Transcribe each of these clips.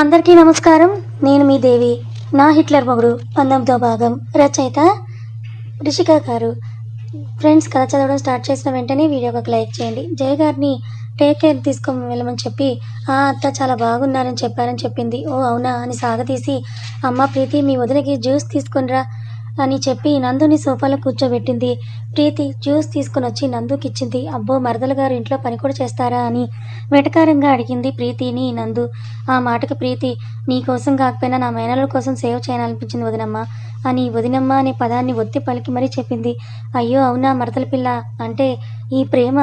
అందరికీ నమస్కారం. నేను మీ దేవి. నా హిట్లర్ మొగుడు పంతొమ్మిదో భాగం రచయిత రిషిక గారు. ఫ్రెండ్స్ కథ చదవడం స్టార్ట్ చేసిన వెంటనే వీడియోకి ఒక లైక్ చేయండి. జయ గారిని టేక్ కేర్ తీసుకొని వెళ్ళమని చెప్పి ఆ అత్త చాలా బాగున్నారని చెప్పారని చెప్పింది. ఓ అవునా? అని సాగతీసి అమ్మ ప్రీతి మీ వదినకి జ్యూస్ తీసుకునిరా అని చెప్పి నందుని సోఫాలో కూర్చోబెట్టింది. ప్రీతి జ్యూస్ తీసుకుని వచ్చి నందుకిచ్చింది. అబ్బో మరదల గారు ఇంట్లో పని కూడా చేస్తారా అని వెటకారంగా అడిగింది ప్రీతిని నందు. ఆ మాటకు ప్రీతి నీ కోసం కాకపోయినా నా మేనల కోసం సేవ్ చేయాలనిపించింది వదినమ్మ అని వదినమ్మ అనే పదాన్ని ఒత్తి పలికి మరీ చెప్పింది. అయ్యో అవునా మరదల పిల్ల? అంటే ఈ ప్రేమ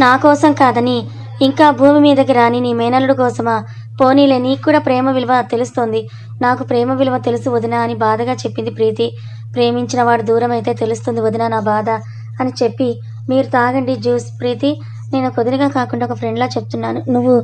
నా కోసం కాదని ఇంకా భూమి మీదకి రాని నీ మేనల్లుడు కోసమా? పోనీలే నీకు కూడా ప్రేమ విలువ తెలుస్తోంది. నాకు ప్రేమ విలువ తెలుసు వదిన అని బాధగా చెప్పింది ప్రీతి. ప్రేమించిన వాడు దూరం అయితే తెలుస్తుంది వదిన నా బాధ అని చెప్పి మీరు తాగండి జ్యూస్ ప్రీతి. నేను ఒక కాకుండా ఒక ఫ్రెండ్లా చెప్తున్నాను. నువ్వు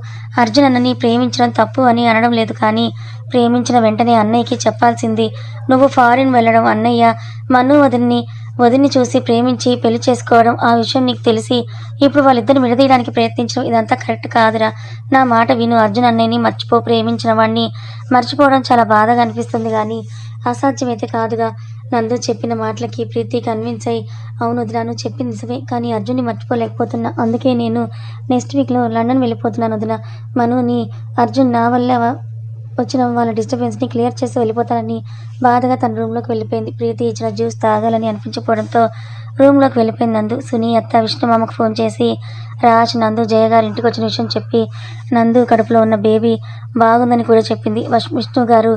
అర్జున్ అన్నని ప్రేమించడం తప్పు అని అనడం లేదు కానీ ప్రేమించిన వెంటనే అన్నయ్యకి చెప్పాల్సింది. నువ్వు ఫారిన్ వెళ్ళడం అన్నయ్య మను వదిన్ని వదిని చూసి ప్రేమించి పెళ్ళి చేసుకోవడం ఆ విషయం నీకు తెలిసి ఇప్పుడు వాళ్ళిద్దరిని విడదీయడానికి ప్రయత్నించడం ఇదంతా కరెక్ట్ కాదురా. నా మాట విను అర్జున్ అన్నయ్యని మర్చిపో ప్రేమించిన వాడిని మర్చిపోవడం చాలా బాధగా అనిపిస్తుంది కానీ అసాధ్యమైతే కాదుగా. నందు చెప్పిన మాటలకి ప్రీతి కన్విన్స్ అయ్యి అవును వదినా నువ్వు చెప్పింది నిజమే కానీ అర్జున్ని మర్చిపోలేకపోతున్నా. అందుకే నేను నెక్స్ట్ వీక్లో లండన్ వెళ్ళిపోతున్నాను వదిన. మనుని అర్జున్ నా వల్ల వచ్చిన వాళ్ళ డిస్టర్బెన్స్ని క్లియర్ చేసి వెళ్ళిపోతానని బాధగా తన రూమ్లోకి వెళ్ళిపోయింది. ప్రీతి ఇచ్చిన జ్యూస్ తాగాలని అనిపించకపోవడంతో రూమ్లోకి వెళ్ళిపోయింది నందు. సునీ అత్త విష్ణుమామకు ఫోన్ చేసి రాజ్ నందు జయ గారి ఇంటికి వచ్చిన విషయం చెప్పి నందు కడుపులో ఉన్న బేబీ బాగుందని కూడా చెప్పింది. విష్ణు గారు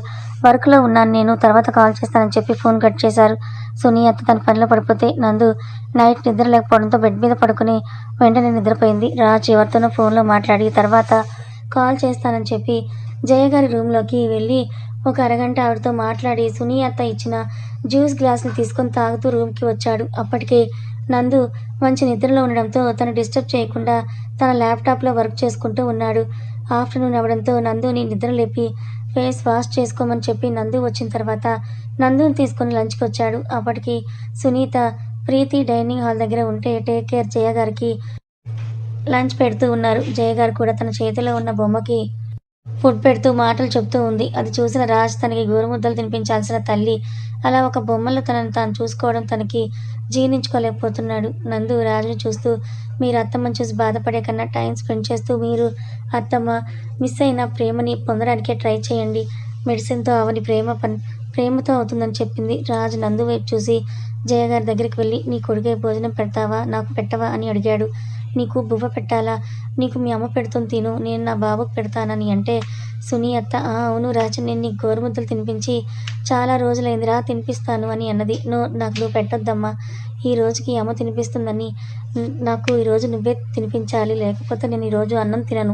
వర్క్లో ఉన్నాను నేను తర్వాత కాల్ చేస్తానని చెప్పి ఫోన్ కట్ చేశారు. సునీ అత్త తన పనిలో పడిపోతే నందు నైట్ నిద్ర లేకపోవడంతో బెడ్ మీద పడుకుని వెంటనే నిద్రపోయింది. రాజ్ ఎవరితోనో ఫోన్లో మాట్లాడి తర్వాత కాల్ చేస్తానని చెప్పి జయ గారి రూమ్లోకి వెళ్ళి ఒక అరగంట ఆవిడతో మాట్లాడి సునీ అత్త ఇచ్చిన జ్యూస్ గ్లాస్ని తీసుకొని తాగుతూ రూమ్కి వచ్చాడు. అప్పటికే నందు మంచి నిద్రలో ఉండడంతో తను డిస్టర్బ్ చేయకుండా తన ల్యాప్టాప్లో వర్క్ చేసుకుంటూ ఉన్నాడు. ఆఫ్టర్నూన్ అవడంతో నందుని నిద్ర లేపి ఫేస్ వాష్ చేసుకోమని చెప్పి నందు వచ్చిన తర్వాత నందుని తీసుకొని లంచ్కి వచ్చాడు. అప్పటికి సునీత ప్రీతి డైనింగ్ హాల్ దగ్గర ఉంటే టేక్ కేర్ జయ గారికి లంచ్ పెడుతూ ఉన్నారు. జయ గారు కూడా తన చేతిలో ఉన్న బొమ్మకి ఫుడ్ పెడుతూ మాటలు చెప్తూ ఉంది. అది చూసిన రాజ్ తనకి గోరుముద్దలు తినిపించాల్సిన తల్లి అలా ఒక బొమ్మలో తనను తాను చూసుకోవడం తనకి జీర్ణించుకోలేకపోతున్నాడు. నందు రాజుని చూస్తూ మీరు అత్తమ్మని చూసి బాధపడే కన్నా టైం స్పెండ్ చేస్తూ మీరు అత్తమ్మ మిస్ అయిన ప్రేమని పొందడానికే ట్రై చేయండి. మెడిసిన్తో అవని ప్రేమ పని ప్రేమతో అవుతుందని చెప్పింది రాజు. నందు వైపు చూసి జయ గారి దగ్గరికి వెళ్ళి నీ కొడుకే భోజనం పెడతావా? నాకు పెట్టవా? అని అడిగాడు. నీకు బువ్వ పెట్టాలా? నీకు మీ అమ్మ పెడుతుంది తిను నేను నా బాబుకు పెడతానని అంటే సునీ అత్త అవును రాజు నేను నీకు గోరుముద్దలు తినిపించి చాలా రోజులైందిరా తినిపిస్తాను అని అన్నది. నో నాకు నువ్వు పెట్టొద్దమ్మా. ఈ రోజుకి అమ్మ తినిపిస్తుందని నాకు ఈరోజు నువ్వే తినిపించాలి లేకపోతే నేను ఈరోజు అన్నం తినను.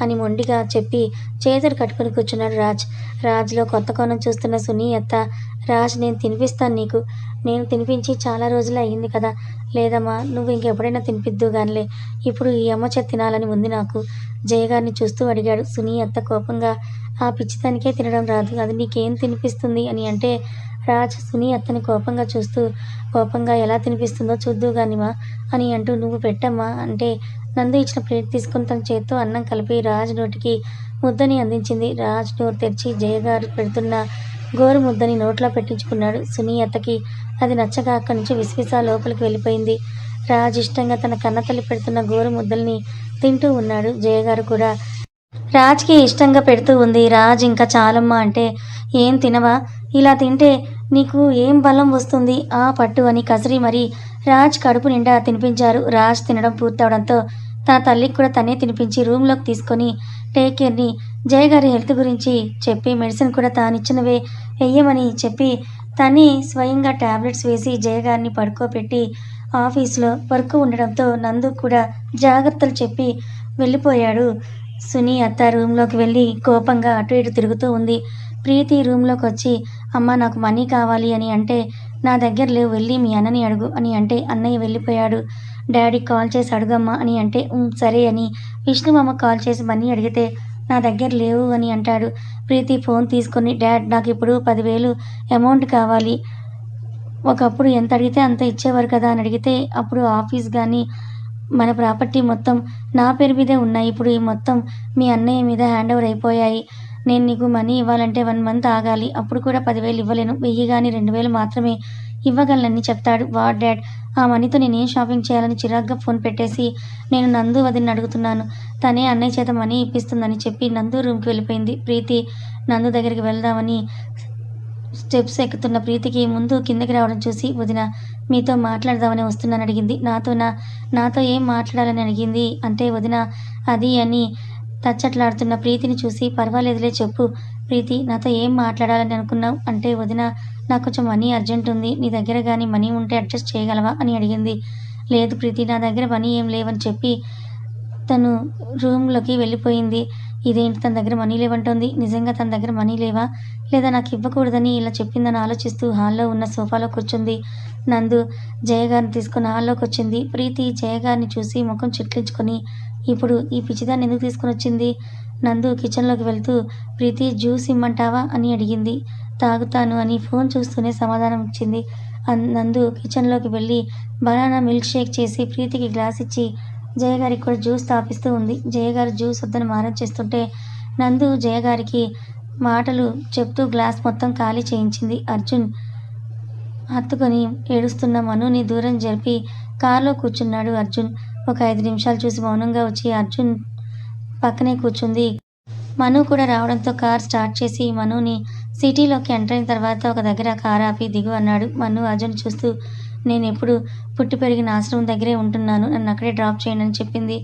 అని మొండిగా చెప్పి చేతులు కట్టుకొని కూర్చున్నాడు రాజ్. రాజ్లో కొత్త కోణం చూస్తున్న సునీ అత్త రాజ్ నేను తినిపిస్తాను నీకు. నేను తినిపించి చాలా రోజులు అయ్యింది కదా. లేదమ్మా నువ్వు ఇంకెప్పుడైనా తినిపిద్దు గానిలే. ఇప్పుడు ఈ అమ్మ చెత్త తినాలని ఉంది నాకు. జయగారిని చూస్తూ అడిగాడు సునీ అత్త కోపంగా. ఆ పిచ్చితనికే తినడం రాదు. అది నీకేం తినిపిస్తుంది? అని అంటే రాజ్ సునీ అత్తని కోపంగా చూస్తూ కోపంగా ఎలా తినిపిస్తుందో చూద్దు గానిమా అని అంటూ నువ్వు పెట్టమ్మా అంటే నందు ఇచ్చిన ప్లేట్ తీసుకుని తన చేత్తో అన్నం కలిపి రాజ్ నోటికి ముద్దని అందించింది. రాజ్ నోరు తెరిచి జయగారు పెడుతున్న గోరు ముద్దని నోట్లో పెట్టించుకున్నాడు. సునీ అత్తకి అది నచ్చక అక్కడి నుంచి విసిగిసా లోపలికి వెళ్ళిపోయింది. రాజ్ ఇష్టంగా తన కన్నతల్లి పెడుతున్న గోరు ముద్దల్ని తింటూ ఉన్నాడు. జయగారు కూడా రాజ్కి ఇష్టంగా పెడుతూ ఉంది. రాజ్ ఇంకా చాలమ్మా అంటే ఏం తినవా? ఇలా తింటే నీకు ఏం బలం వస్తుంది? ఆ పట్టు అని కసిరి మరి రాజ్ కడుపు నిండా తినిపించారు. రాజ్ తినడం పూర్తవడంతో తన తల్లికి కూడా తనే తినిపించి రూమ్లోకి తీసుకొని టేక్ కేర్ని జయ గారి హెల్త్ గురించి చెప్పి మెడిసిన్ కూడా తానిచ్చినవే వెయ్యమని చెప్పి తనే స్వయంగా టాబ్లెట్స్ వేసి జయ గారిని పడుకోబెట్టి ఆఫీస్లో వర్క్ ఉండడంతో నందు కూడా జాగ్రత్తలు చెప్పి వెళ్ళిపోయాడు. సునీ అత్త రూమ్లోకి వెళ్ళి కోపంగా అటు ఇటు తిరుగుతూ ఉంది. ప్రీతి రూమ్లోకి వచ్చి అమ్మ నాకు మనీ కావాలి అని అంటే నా దగ్గర లేవు వెళ్ళి మీ అన్నని అడుగు అని అంటే అన్నయ్య వెళ్ళిపోయాడు. డాడీ కాల్ చేసి అడుగమ్మా అని అంటే సరే అని. విష్ణుమమ్మ కాల్ చేసి మనీ అడిగితే నా దగ్గర లేవు అని అంటాడు. ప్రీతి ఫోన్ తీసుకొని డాడ్ నాకు ఇప్పుడు పదివేలు అమౌంట్ కావాలి. ఒకప్పుడు ఎంత అడిగితే అంత ఇచ్చేవారు కదా అని అడిగితే అప్పుడు ఆఫీస్ కానీ మన ప్రాపర్టీ మొత్తం నా పేరు మీదే ఉన్నాయి. ఇప్పుడు ఈ మొత్తం మీ అన్నయ్య మీద హ్యాండ్ ఓవర్ అయిపోయాయి. నేను నీకు మనీ ఇవ్వాలంటే వన్ మంత్ ఆగాలి. అప్పుడు కూడా పదివేలు ఇవ్వలేను. వెయ్యి కానీ రెండు వేలు మాత్రమే ఇవ్వగలనని చెప్తాడు వాడ్ డాడ్. ఆ మనీతో నేనేం షాపింగ్ చేయాలని చిరాగ్గా ఫోన్ పెట్టేసి నేను నందు వదిని అడుగుతున్నాను. తనే అన్నయ్య చేత మనీ ఇప్పిస్తుందని చెప్పి నందు రూమ్కి వెళ్ళిపోయింది. ప్రీతి నందు దగ్గరికి వెళ్దామని స్టెప్స్ ఎక్కుతున్న ప్రీతికి ముందు కిందకి రావడం చూసి వదిన మీతో మాట్లాడదామని వస్తున్నాను అడిగింది. నాతో నా నాతో ఏం మాట్లాడాలని అడిగింది? అంటే వదిన అది అని తచ్చట్లాడుతున్న ప్రీతిని చూసి పర్వాలేదులే చెప్పు. ప్రీతి నాతో ఏం మాట్లాడాలని అనుకున్నావు? అంటే వదిన నాకు కొంచెం మనీ అర్జెంట్ ఉంది. నీ దగ్గర కానీ మనీ ఉంటే అడ్జస్ట్ చేయగలవా? అని అడిగింది. లేదు ప్రీతి నా దగ్గర మనీ ఏం లేవని చెప్పి తను రూమ్లోకి వెళ్ళిపోయింది. ఇదేంటి తన దగ్గర మనీ లేవంటుంది? నిజంగా తన దగ్గర మనీ లేవా? లేదా నాకు ఇవ్వకూడదని ఇలా చెప్పిందని ఆలోచిస్తూ హాల్లో ఉన్న సోఫాలో కూర్చుంది. నందు జయగారిని తీసుకుని హాల్లోకి వచ్చింది. ప్రీతి జయగారిని చూసి ముఖం చిట్లించుకొని ఇప్పుడు ఈ పిచ్చిదాన్ని ఎందుకు తీసుకుని వచ్చింది? నందు కిచెన్లోకి వెళ్తూ ప్రీతి జ్యూస్ ఇమ్మంటావా? అని అడిగింది. తాగుతాను అని ఫోన్ చూస్తూనే సమాధానం ఇచ్చింది. అన్- నందు కిచెన్లోకి వెళ్ళి బనానా మిల్క్ షేక్ చేసి ప్రీతికి గ్లాస్ ఇచ్చి జయగారికి కూడా జ్యూస్ తాపిస్తూ ఉంది. జయగారు జ్యూస్ వద్దని మారం చేస్తుంటే నందు జయగారికి మాటలు చెప్తూ గ్లాస్ మొత్తం ఖాళీ చేయించింది. అర్జున్ హత్తుకొని ఏడుస్తున్న మనుని దూరం జరిపి కారులో కూర్చున్నాడు అర్జున్. ఒక ఐదు నిమిషాలు చూసి మౌనంగా వచ్చి అర్జున్ పక్కనే కూర్చుంది. మను కూడా రావడంతో కార్ స్టార్ట్ చేసి మనుని సిటీలోకి ఎంటర్ అయిన తర్వాత ఒక దగ్గర కార్ ఆపి దిగు అన్నాడు. మను అర్జున్ చూస్తూ నేను ఎప్పుడు పుట్టి పెరిగిన ఆశ్రమం దగ్గరే ఉంటున్నాను. నన్ను అక్కడే డ్రాప్ చేయండి అని చెప్పింది.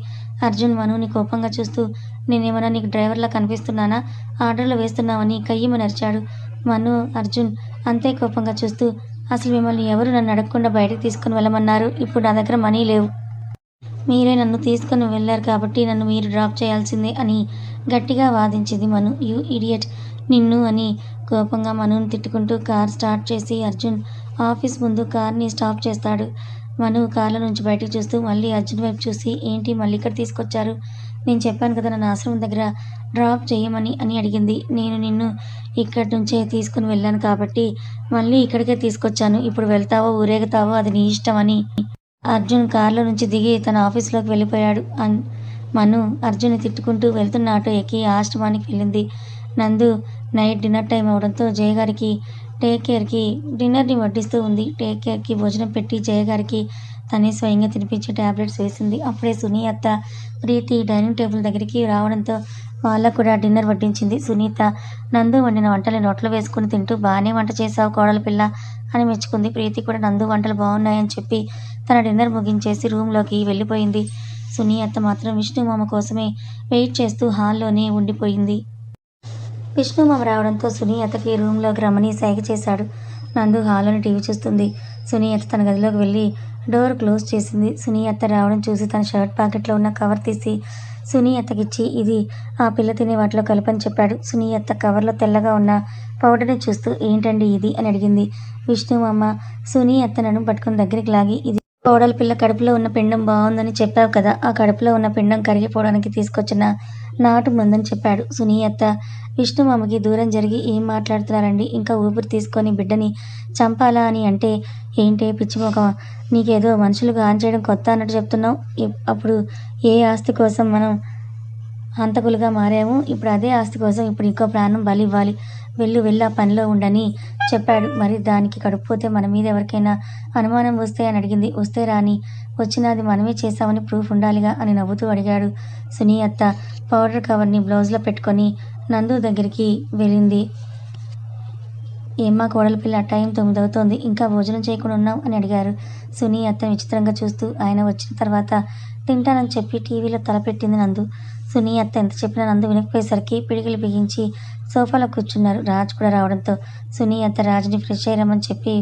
అర్జున్ మనుని కోపంగా చూస్తూ నేనేమన్నా నీకు డ్రైవర్లా కనిపిస్తున్నానా? ఆర్డర్లు వేస్తున్నావని కయ్యమని అరిచాడు మను అర్జున్ అంతే కోపంగా చూస్తూ అసలు మిమ్మల్ని ఎవరు నన్ను అడగకుండా బయటకు తీసుకుని వెళ్ళమన్నారు? ఇప్పుడు నా దగ్గర మనీ లేవు. మీరే నన్ను తీసుకుని వెళ్ళారు కాబట్టి నన్ను మీరు డ్రాప్ చేయాల్సిందే అని గట్టిగా వాదించింది మను. You idiot. నిన్ను అని కోపంగా మనుని తిట్టుకుంటూ కార్ స్టార్ట్ చేసి అర్జున్ ఆఫీస్ ముందు కార్ని స్టాప్ చేస్తాడు. మను కార్ల నుంచి బయటకు చూస్తూ మళ్ళీ అర్జున్ వైపు చూసి ఏంటి మళ్ళీ ఇక్కడ తీసుకొచ్చారు? నేను చెప్పాను కదా నన్ను ఆశ్రమం దగ్గర డ్రాప్ చేయమని అని అడిగింది. నేను నిన్ను ఇక్కడి నుంచే తీసుకుని వెళ్ళాను కాబట్టి మళ్ళీ ఇక్కడికే తీసుకొచ్చాను. ఇప్పుడు వెళ్తావో ఊరేగుతావో అది నీ ఇష్టం అని అర్జున్ కారులో నుంచి దిగి తన ఆఫీస్లోకి వెళ్ళిపోయాడు. అన్ మను అర్జున్ని తిట్టుకుంటూ వెళ్తున్న ఆటో ఎక్కి ఆశ్రమానికి వెళ్ళింది. నందు నైట్ డిన్నర్ టైం అవడంతో జయ గారికి టేక్ కేర్కి డిన్నర్ని వడ్డిస్తూ ఉంది. టేక్ కేర్కి భోజనం పెట్టి జయ గారికి తనే స్వయంగా తినిపించి ట్యాబ్లెట్స్ వేసింది. అప్పుడే సునీత ప్రీతి డైనింగ్ టేబుల్ దగ్గరికి రావడంతో వాళ్ళకు కూడా డిన్నర్ వడ్డించింది. సునీత నందు వండిన వంటలు నోట్లో వేసుకుని తింటూ బాగానే వంట చేసావు కోడల పిల్ల అని మెచ్చుకుంది. ప్రీతి కూడా నందు వంటలు బాగున్నాయని చెప్పి తన డిన్నర్ ముగించేసి రూమ్లోకి వెళ్ళిపోయింది. సునీ అత్త మాత్రం విష్ణుమామ కోసమే వెయిట్ చేస్తూ హాల్లోనే ఉండిపోయింది. విష్ణుమామ రావడంతో సునీ అత్తకి రూమ్లోకి రమ్మని సైగ చేశాడు. నందు హాల్లోని టీవీ చూస్తుంది. సునీ అత్త తన గదిలోకి వెళ్ళి డోర్ క్లోజ్ చేసింది. సునీ అత్త రావడం చూసి తన షర్ట్ ప్యాకెట్లో ఉన్న కవర్ తీసి సునీ అత్తకిచ్చి ఇది ఆ పిల్ల తినే వాటిలో కలపని చెప్పాడు సునీ అత్త కవర్లో తెల్లగా ఉన్న పౌడర్ని చూస్తూ ఏంటండి ఇది అని అడిగింది. విష్ణుమామ సునీ అత్తనను పట్టుకుని దగ్గరికి లాగి ఇది కోడల పిల్ల కడుపులో ఉన్న పిండం బాగుందని చెప్పావు కదా ఆ కడుపులో ఉన్న పిండం కరిగిపోవడానికి తీసుకొచ్చిన నాటు మందని చెప్పాడు. సునీ అత్త విష్ణుమామకి దూరం జరిగి ఏం మాట్లాడుతున్నారండి? ఇంకా ఊపిరి తీసుకొని బిడ్డని చంపాలా అని అంటే ఏంటే పిచ్చిమొక నీకేదో మనుషులకు ఆన్ చేయడం కొత్త అన్నట్టు చెప్తున్నావు. అప్పుడు ఏ ఆస్తి కోసం మనం హంతకులుగా మారాము. ఇప్పుడు అదే ఆస్తి కోసం ఇప్పుడు ఇంకో ప్రాణం బలి ఇవ్వాలి. వెళ్ళు వెళ్ళి ఆ పనిలో ఉండని చెప్పాడు. మరి దానికి కడుపుపోతే మన మీద ఎవరికైనా అనుమానం వస్తే అని అడిగింది. వస్తే రాని వచ్చినది మనమే చేసామని ప్రూఫ్ ఉండాలిగా అని నవ్వుతూ అడిగాడు సునీ అత్త. పౌడర్ కవర్ని బ్లౌజ్లో పెట్టుకొని నందు దగ్గరికి వెళ్ళింది. ఏమ్మా కోడల పిల్ల టైం తొమ్మిది అవుతోంది ఇంకా భోజనం చేయకుండా ఉన్నాం అని అడిగారు సునీ అత్త విచిత్రంగా చూస్తూ. ఆయన వచ్చిన తర్వాత తింటానని చెప్పి టీవీలో తలపెట్టింది నందు. సునీ అత్త ఎంత చెప్పినా నందు వినకపోయేసరికి పిడికిలు బిగించి సోఫాలో కూర్చున్నారు. రాజ్ కూడా రావడంతో సునీ అత్త రాజ్ని ఫ్రెష్ అయ్యమని చెప్పి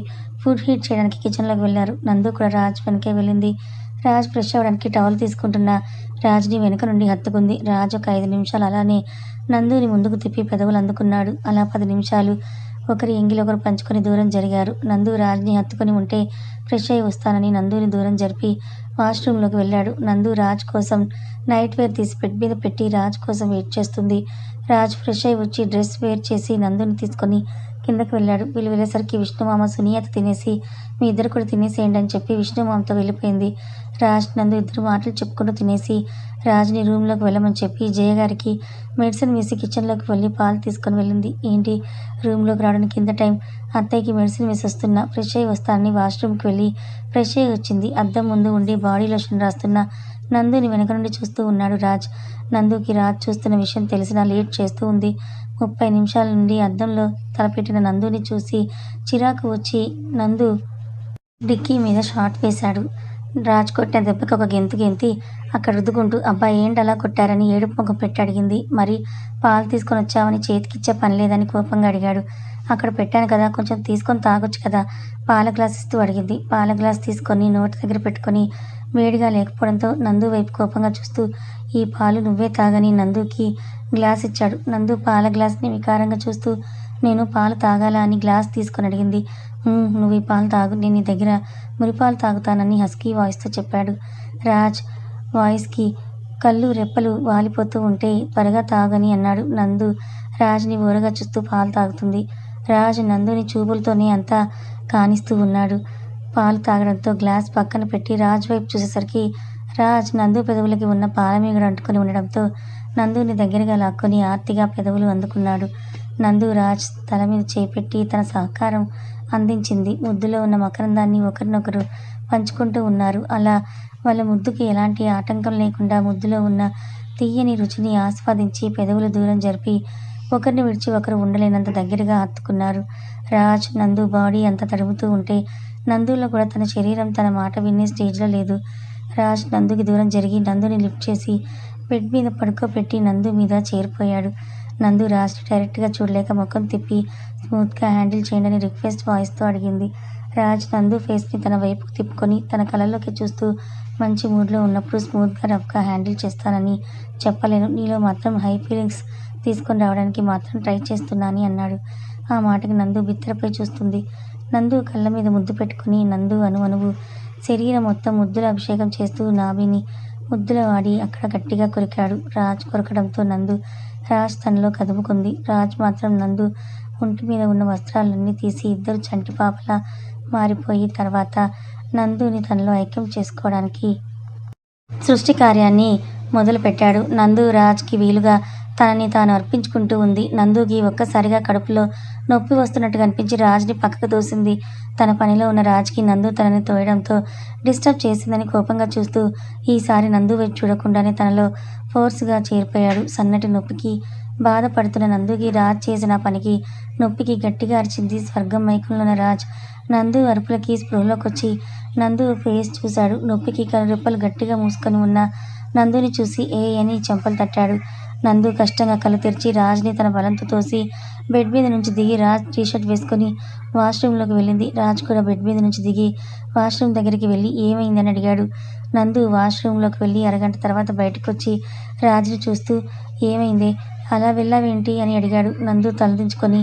ఫుడ్ హీట్ చేయడానికి కిచెన్లోకి వెళ్ళారు. నందు కూడా రాజ్ వెనకే వెళ్ళింది. రాజ్ ఫ్రెష్ అవ్వడానికి టవల్ తీసుకుంటున్న రాజ్ని వెనుక నుండి హత్తుకుంది. రాజ్ ఒక ఐదు నిమిషాలు అలానే నందుని ముందుకు తిప్పి పెదవులు అందుకున్నాడు. అలా పది నిమిషాలు ఒకరి ఎంగిలొకరు పంచుకొని దూరం జరిగారు. నందు రాజ్ని హత్తుకొని ఉంటే ఫ్రెష్ అయి వస్తానని నందుని దూరం జరిపి వాష్రూమ్లోకి వెళ్ళాడు. నందు రాజ్ కోసం నైట్ వేర్ తీసి బెడ్ మీద పెట్టి రాజ్ కోసం వెయిట్ చేస్తుంది. రాజ్ ఫ్రెష్ అయి వచ్చి డ్రెస్ వేర్ చేసి నందుని తీసుకొని కిందకి వెళ్ళాడు. వీళ్ళు వెళ్ళేసరికి విష్ణుమామ సునీయత తినేసి మీ ఇద్దరు కూడా తినేసేయండి అని చెప్పి విష్ణుమామతో వెళ్ళిపోయింది. రాజ్ నందు ఇద్దరు మాటలు చెప్పుకుంటూ తినేసి రాజ్ని రూమ్లోకి వెళ్ళమని చెప్పి జయ గారికి మెడిసిన్ వేసి కిచెన్లోకి వెళ్ళి పాలు తీసుకొని వెళ్ళింది. ఏంటి? రూమ్లోకి రావడానికి కింద టైం? అత్తయ్యకి మెడిసిన్ వేసి వస్తున్నా ఫ్రెష్ అయ్యి వస్తానని వాష్రూమ్కి వెళ్ళి ఫ్రెష్ అయ్యి వచ్చింది. అద్దం ముందు ఉండి బాడీ లోషన్ రాస్తున్న నందుని వెనక నుండి చూస్తూ ఉన్నాడు రాజ్. నందుకి రాజ్ చూస్తున్న విషయం తెలిసినా లేట్ చేస్తూ ఉంది. ముప్పై నిమిషాల నుండి అద్దంలో తలపెట్టిన నందుని చూసి చిరాకు వచ్చి నందు డిక్కీ మీద షాట్ వేశాడు. రాజ్ కొట్టిన దెబ్బకి ఒక గెంతు గెంతి అక్కడ రుద్దుకుంటూ అబ్బాయి ఏంటి అలా కొట్టారని ఏడుపు ముఖం పెట్టి అడిగింది. మరి పాలు తీసుకొని వచ్చావని చేతికిచ్చే పని లేదని కోపంగా అడిగాడు. అక్కడ పెట్టాను కదా కొంచెం తీసుకొని తాగొచ్చు కదా పాల గ్లాస్ ఇస్తూ అడిగింది. పాల గ్లాస్ తీసుకొని నోటి దగ్గర పెట్టుకొని వేడిగా లేకపోవడంతో నందు వైపు కోపంగా చూస్తూ ఈ పాలు నువ్వే తాగని నందుకి గ్లాస్ ఇచ్చాడు. నందు పాల గ్లాస్ని వికారంగా చూస్తూ నేను పాలు తాగాలా అని గ్లాస్ తీసుకొని అడిగింది. నువ్వు ఈ పాలు తాగు నేను నీ దగ్గర మురిపాలు తాగుతానని హస్కీ వాయిస్తో చెప్పాడు. రాజ్ వాయిస్కి కళ్ళు రెప్పలు వాలిపోతూ ఉంటే త్వరగా తాగని అన్నాడు నందు. రాజ్ని ఊరగా చూస్తూ పాలు తాగుతుంది. రాజ్ నందుని చూపులతోనే అంతా కానిస్తూ ఉన్నాడు. పాలు తాగడంతో గ్లాస్ పక్కన పెట్టి రాజ్ వైపు చూసేసరికి రాజ్ నందు పెదవులకి ఉన్న పాల మీగడ అంటుకొని ఉండడంతో నందుని దగ్గరగా లాక్కొని ఆర్తిగా పెదవులు అందుకున్నాడు. నందు రాజ్ తల మీద చేపెట్టి తన సహకారం అందించింది. ముద్దులో ఉన్న మకరందాన్ని ఒకరినొకరు పంచుకుంటూ ఉన్నారు. అలా వాళ్ళ ముద్దుకి ఎలాంటి ఆటంకం లేకుండా ముద్దులో ఉన్న తీయని రుచిని ఆస్వాదించి పెదవులు దూరం జరిపి ఒకరిని విడిచి ఒకరు ఉండలేనంత దగ్గరగా హత్తుకున్నారు. రాజ్ నందు బాడీ అంత తడుముతూ ఉంటే నందులో కూడా తన శరీరం తన మాట వినే స్టేజ్లో లేదు. రాజ్ నందుకి దూరం జరిగి నందుని లిఫ్ట్ చేసి బెడ్ మీద పడుకోబెట్టి నందు మీద చేరిపోయాడు. నందు రాజ్ డైరెక్ట్గా చూడలేక ముఖం తిప్పి స్మూత్గా హ్యాండిల్ చేయండి రిక్వెస్ట్ వాయిస్తో అడిగింది. రాజ్ నందు ఫేస్ని తన వైపుకు తిప్పుకొని తన కళ్ళలోకి చూస్తూ మంచి మూడ్లో ఉన్నప్పుడు స్మూత్గా రఫ్గా హ్యాండిల్ చేస్తానని చెప్పలేను. నీలో మాత్రం హై ఫీలింగ్స్ తీసుకొని రావడానికి మాత్రం ట్రై చేస్తున్నానని అన్నాడు. ఆ మాటకి నందు బిత్తరపై చూస్తుంది. నందు కళ్ళ మీద ముద్దు పెట్టుకుని నందు అను అనువు శరీరం మొత్తం ముద్దుల అభిషేకం చేస్తూ నాభిని ముద్దుల వాడి అక్కడ గట్టిగా కొరికాడు. రాజ్ కొరకడంతో నందు రాజ్ తనలో కదుపుకుంది. రాజ్ మాత్రం నందు ఒంటి మీద ఉన్న వస్త్రాలన్నీ తీసి ఇద్దరు చంటి పాపలా మారిపోయి తర్వాత నందుని తనలో ఐక్యం చేసుకోవడానికి సృష్టి కార్యాన్ని మొదలుపెట్టాడు. నందు రాజ్కి వీలుగా తనని తాను అర్పించుకుంటూ ఉంది. నందుకి ఒక్కసారిగా కడుపులో నొప్పి వస్తున్నట్టు కనిపించి రాజ్ని పక్కకు దూసింది. తన పనిలో ఉన్న రాజ్కి నందు తనని తోయడంతో డిస్టర్బ్ చేసిందని కోపంగా చూస్తూ ఈసారి నందు వైపు చూడకుండానే తనలో ఫోర్స్గా చేరిపోయాడు. సన్నటి నొప్పికి బాధపడుతున్న నందుకి రాజ్ చేసిన పనికి నొప్పికి గట్టిగా అరిచింది స్వర్గం మైకంలో ఉన్న రాజ్. నందు అరుపులకి స్పృహలోకొచ్చి నందు ఫేస్ చూశాడు. నొప్పికి కనురెప్పలు గట్టిగా మూసుకొని ఉన్న నందుని చూసి ఏ అని చెంపలు తట్టాడు. నందు కష్టంగా కళ్ళు తెరిచి రాజ్ని తన బలంతో తోసి బెడ్ మీద నుంచి దిగి రాజ్ టీషర్ట్ వేసుకొని వాష్రూమ్లోకి వెళ్ళింది. రాజ్ కూడా బెడ్ మీద నుంచి దిగి వాష్రూమ్ దగ్గరికి వెళ్ళి ఏమైందని అడిగాడు. నందు వాష్రూమ్లోకి వెళ్ళి అరగంట తర్వాత బయటకు వచ్చి రాజ్ని చూస్తూ ఏమైంది? అలా వెళ్ళావేంటి అని అడిగాడు. నందు తలదించుకొని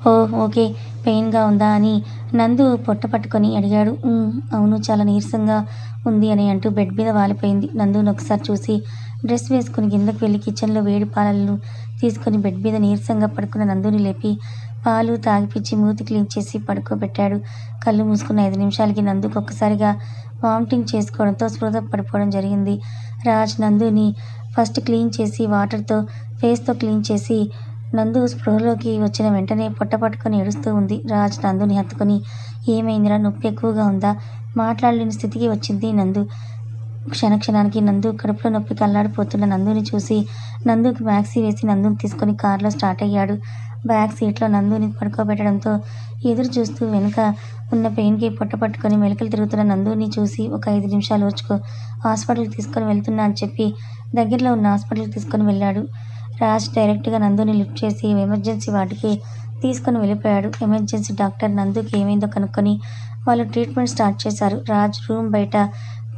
ఓ ఓకే పెయిన్గా ఉందా అని నందు పొట్ట పట్టుకొని అడిగాడు. అవును చాలా నీరసంగా ఉంది అని అంటూ బెడ్ మీద వాలిపోయింది. నందు ఒకసారి చూసి డ్రెస్ వేసుకుని కిందకు వెళ్ళి కిచెన్లో వేడి పాలలు తీసుకొని బెడ్ మీద నీరసంగా పడుకున్న నందుని లేపి పాలు తాగిపిచ్చి మూతి క్లీన్ చేసి పడుకోబెట్టాడు. కళ్ళు మూసుకున్న ఐదు నిమిషాలకి నందుకు ఒక్కసారిగా వామిటింగ్ చేసుకోవడంతో స్పృహ పడిపోవడం జరిగింది. రాజ్ నందుని ఫస్ట్ క్లీన్ చేసి వాటర్తో ఫేస్తో క్లీన్ చేసి నందు స్పృహలోకి వచ్చిన వెంటనే పొట్ట పట్టుకొని ఏడుస్తూ ఉంది. రాజ్ నందుని హత్తుకొని ఏమైందిరా? నొప్పి ఎక్కువగా ఉందా? మాట్లాడలేని స్థితికి వచ్చింది నందు. క్షణక్షణానికి నందు కడుపులో నొప్పి అల్లాడిపోతున్న నందుని చూసి నందుకి వ్యాక్సీ వేసి నందుని తీసుకొని కారులో స్టార్ట్ అయ్యాడు. బ్యాక్ సీట్లో నందుని పడుకోబెట్టడంతో ఎదురు చూస్తూ వెనుక ఉన్న పెయిన్కి పొట్ట పట్టుకొని మెలికలు తిరుగుతున్న నందుని చూసి ఒక ఐదు నిమిషాలు వచ్చుకో హాస్పిటల్కి తీసుకొని వెళ్తున్నా అని చెప్పి దగ్గరలో ఉన్న హాస్పిటల్కి తీసుకొని వెళ్ళాడు. రాజ్ డైరెక్ట్గా నందుని లిఫ్ట్ చేసి ఎమర్జెన్సీ వాటికి తీసుకొని వెళ్ళిపోయాడు. ఎమర్జెన్సీ డాక్టర్ నందుకి ఏమైందో కనుక్కొని వాళ్ళు ట్రీట్మెంట్ స్టార్ట్ చేశారు. రాజ్ రూమ్ బయట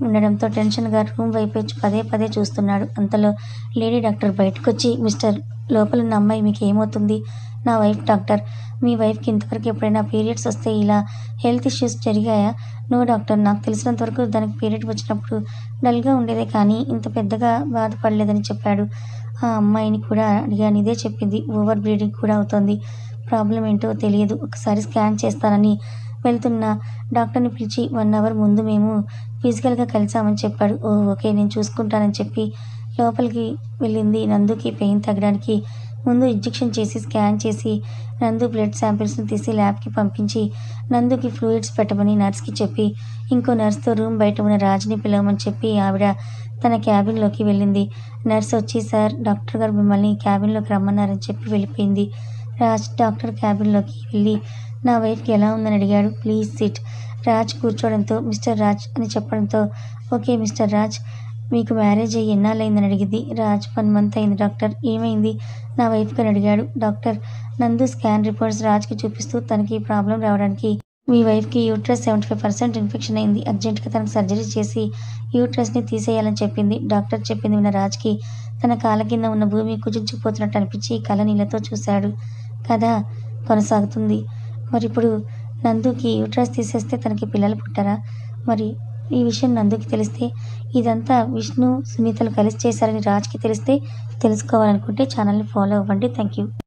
ఉండడంతో టెన్షన్గా రూమ్ వైపే పదే పదే చూస్తున్నాడు. అంతలో లేడీ డాక్టర్ బయటకు వచ్చి మిస్టర్ లోపల ఉన్న అమ్మాయి మీకు ఏమవుతుంది నా వైఫ్ డాక్టర్. మీ వైఫ్కి ఇంతవరకు ఎప్పుడైనా పీరియడ్స్ వస్తే ఇలా హెల్త్ ఇష్యూస్ జరిగాయా? నో డాక్టర్ నాకు తెలిసినంత వరకు దానికి పీరియడ్ వచ్చినప్పుడు డల్గా ఉండేదే కానీ ఇంత పెద్దగా బాధపడలేదని చెప్పాడు. ఆ అమ్మాయిని కూడా అడిగాను ఇదే చెప్పింది. ఓవర్ బ్లీడింగ్ కూడా అవుతుంది. ప్రాబ్లం ఏంటో తెలియదు. ఒకసారి స్కాన్ చేస్తానని వెళ్తున్న. డాక్టర్ని పిలిచి వన్ అవర్ ముందు మేము ఫిజికల్గా కలిసామని చెప్పాడు. ఓ ఓకే నేను చూసుకుంటానని చెప్పి లోపలికి వెళ్ళింది నందుకి పెయిన్ తగ్గడానికి. ముందు ఇంజెక్షన్ చేసి స్కాన్ చేసి నందు బ్లడ్ శాంపిల్స్ని తీసి ల్యాబ్కి పంపించి నందుకి ఫ్లూయిడ్స్ పెట్టమని నర్స్కి చెప్పి ఇంకో నర్స్తో రూమ్ బయట ఉన్న రాజుని పిలవమని చెప్పి ఆవిడ తన క్యాబిన్లోకి వెళ్ళింది. నర్స్ వచ్చి సార్ డాక్టర్ గారు మిమ్మల్ని క్యాబిన్లోకి రమ్మన్నారని చెప్పి వెళ్ళిపోయింది. రాజ్ డాక్టర్ క్యాబిన్లోకి వెళ్ళి నా వైఫ్కి ఎలా ఉందని అడిగాడు. Please sit. రాజ్ కూర్చోవడంతో మిస్టర్ రాజ్ అని చెప్పడంతో ఓకే మిస్టర్ రాజ్ మీకు మ్యారేజ్ అయ్యి ఎన్నాళ్ళైందని అడిగింది. రాజ్ వన్ మంత్ అయింది డాక్టర్. ఏమైంది? నా వైఫ్కి అని అడిగాడు. డాక్టర్ నందు స్కాన్ రిపోర్ట్స్ రాజ్కి చూపిస్తూ తనకి ప్రాబ్లం రావడానికి మీ వైఫ్కి uterus seventy five percent infection అయింది. అర్జెంటుగా తనకు సర్జరీ చేసి యూట్రస్ని తీసేయాలని చెప్పింది. డాక్టర్ చెప్పింది విన్న రాజ్కి తన కాళ్ళ కింద ఉన్న భూమి కుచించుకుపోతున్నట్టు అనిపించి కళ్ళ నీళ్ళతో చూశాడు. కథ కొనసాగుతుంది. మరి ఇప్పుడు నందుకి యూట్రస్ తీసేస్తే తనకి పిల్లలు పుట్టారా? మరి ఈ విషయం నందుకి తెలిస్తే ఇదంతా విష్ణు సునీతలు కలిసి చేశారని రాజ్కి తెలిస్తే తెలుసుకోవాలనుకుంటే ఛానల్ని ఫాలో అవ్వండి. Thank you